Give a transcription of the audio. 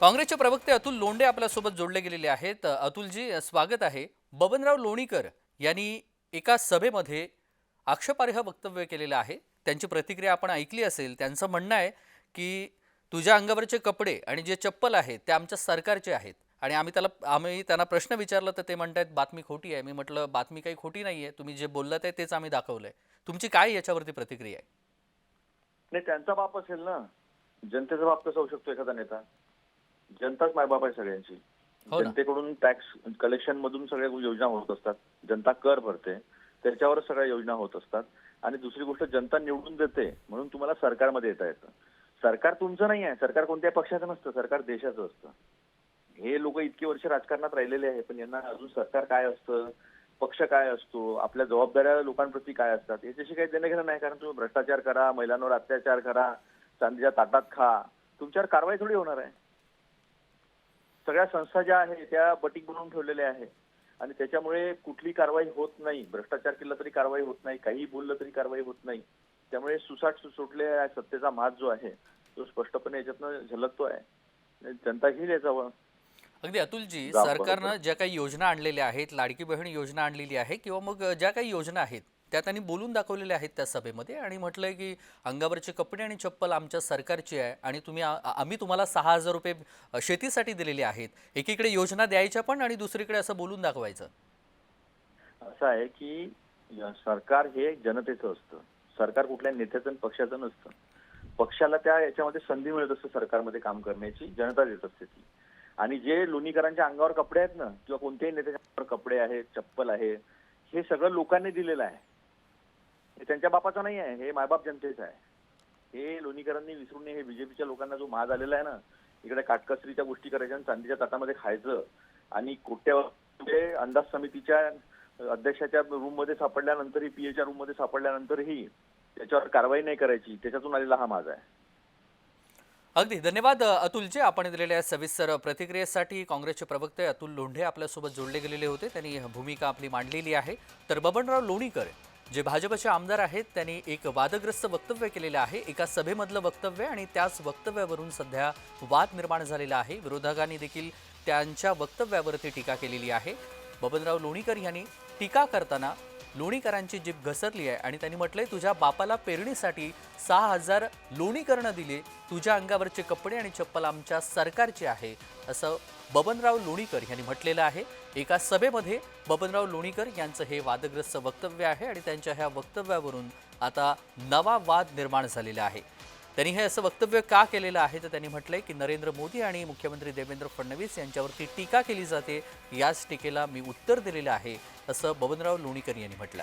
काँग्रेसचे प्रवक्ते अतुल लोंडे आपल्यासोबत जोडले गेलेले आहेत. अतुलजी स्वागत आहे. बबनराव लोणीकर यांनी एका सभेमध्ये आक्षेपार्ह वक्तव्य केलेलं आहे. त्यांची प्रतिक्रिया आपण ऐकली असेल. त्यांचं म्हणणं आहे की तुझ्या अंगावरचे कपडे आणि जे चप्पल आहेत ते आमच्या सरकारचे आहेत. आणि आम्ही त्याला आम्ही त्यांना प्रश्न विचारला तर ते म्हणतायत बातमी खोटी आहे. मी म्हटलं बातमी काही खोटी नाही आहे तुम्ही जे बोललात आहे तेच आम्ही दाखवलंय. तुमची काय याच्यावरती प्रतिक्रिया आहे? नाही त्यांचा बाप असेल ना. जनतेचा बाप कसा होऊ शकतो एखादा नेता? जनताच मायबाप आहे सगळ्यांची. हो. जनतेकडून टॅक्स कलेक्शन मधून सगळ्या योजना होत असतात. जनता कर भरते. त्याच्यावरच सगळ्या योजना होत असतात. आणि दुसरी गोष्ट जनता निवडून देते म्हणून तुम्हाला सरकारमध्ये येता येतं. सरकार तुमचं नाही आहे. सरकार कोणत्याही पक्षाचं नसतं. सरकार देशाचं असतं. हे लोक इतकी वर्ष राजकारणात राहिलेले आहे पण यांना अजून सरकार काय असतं? पक्ष काय असतो? आपल्या जबाबदाऱ्या लोकांप्रती काय असतात? याच्याशी काही देणं घेणं नाही. कारण तुम्ही भ्रष्टाचार करा महिलांवर अत्याचार करा चांदीच्या ताटात खा. तुमच्यावर कारवाई थोडी होणार आहे. सगळ्या संस्था ज्या आहेत त्या बटीक बनवून ठेवलेल्या आहे आणि त्याच्यामुळे कुठली कारवाई होत नाही भ्रष्टाचार केला तरी कारवाई होत नाही काही बोललं तरी कारवाई होत नाही. त्यामुळे सुसाट सुटले सत्तेचा माज जो आहे तो स्पष्टपणे याच्यातनं झलकतो आहे. जनता घेईल याचा अगदी अतुलजी सरकारनं. ज्या काही योजना आणलेल्या आहेत लाडकी बहीण योजना आणलेली आहे किंवा मग ज्या काही योजना आहेत त्या त्यांनी बोलून दाखवलेल्या आहेत त्या सभेमध्ये आणि म्हटलंय की अंगावरचे कपडे आणि चप्पल आमच्या सरकारची आहे आणि तुम्ही आम्ही तुम्हाला सहा हजार रुपये शेतीसाठी दिलेले आहेत. एकीकडे योजना द्यायच्या पण आणि दुसरीकडे असं बोलून दाखवायचं. असं आहे की सरकार हे जनतेचं असतं. सरकार कुठल्या नेत्याचं पक्षाचं नसतं. पक्षाला त्या याच्यामध्ये संधी मिळत असते सरकारमध्ये काम करण्याची जनता देत असते ती. आणि जे लोणीकरांच्या अंगावर कपडे आहेत ना किंवा कोणत्याही नेत्याच्या अंगावर कपडे आहेत चप्पल आहे हे सगळं लोकांनी दिलेलं आहे. हे त्यांच्या बापाचं नाही आहे हे मायबाप जनतेचं आहे. हे लोणीकरांनी विसरून हे बीजेपीच्या लोकांना जो माज आलेला आहे ना इकडे काटकसरीच्या गोष्टी करायच्या आणि चांदीच्या ताटामध्ये खायचं आणि कोट्यावर अंदाज समितीच्या अध्यक्षाच्या रूममध्ये सापडल्यानंतरही पीएच्या रूममध्ये सापडल्यानंतरही त्याच्यावर कारवाई नाही करायची. त्याच्यातून आलेला हा माझा आहे. अगदी. धन्यवाद अ, अतुलजी. आपण दिलेल्या सविस्तर प्रतिक्रियेसाठी काँग्रेसचे प्रवक्ते अतुल लोंढे आपल्यासोबत जोडले गेलेले होते. त्यांनी भूमिका आपली मांडलेली आहे. तर बबनराव लोणीकर जे भाजपचे आमदार आहेत त्यांनी एक वादग्रस्त वक्तव्य केलेलं आहे. एका सभेमधलं वक्तव्य आणि त्याच वक्तव्यावरून सध्या वाद निर्माण झालेला आहे. विरोधकांनी देखील त्यांच्या वक्तव्यावरती टीका केलेली आहे. बबनराव लोणीकर यांनी टीका करताना लोणीकरांची जीभ घसरली आहे आणि त्यांनी म्हटलंय तुझ्या बापाला पेरणीसाठी सहा हजार लोणीकरणं दिले. तुझ्या अंगावरचे कपडे आणि चप्पल आमच्या सरकारचे आहे. असं बबनराव लोणीकर यांनी म्हटलेलं आहे. एका सभेमध्ये बबनराव लोणीकर यांचं हे वादग्रस्त वक्तव्य आहे आणि त्यांच्या ह्या वक्तव्यावरून आता नवा वाद निर्माण झालेला आहे. त्यांनी हे असं वक्तव्य का केलेलं आहे? तर त्यांनी म्हटलंय की नरेंद्र मोदी आणि मुख्यमंत्री देवेंद्र फडणवीस यांच्यावरती टीका केली जाते. याच टीकेला मी उत्तर दिलेलं आहे असं बबनराव लोणीकर यांनी म्हटलं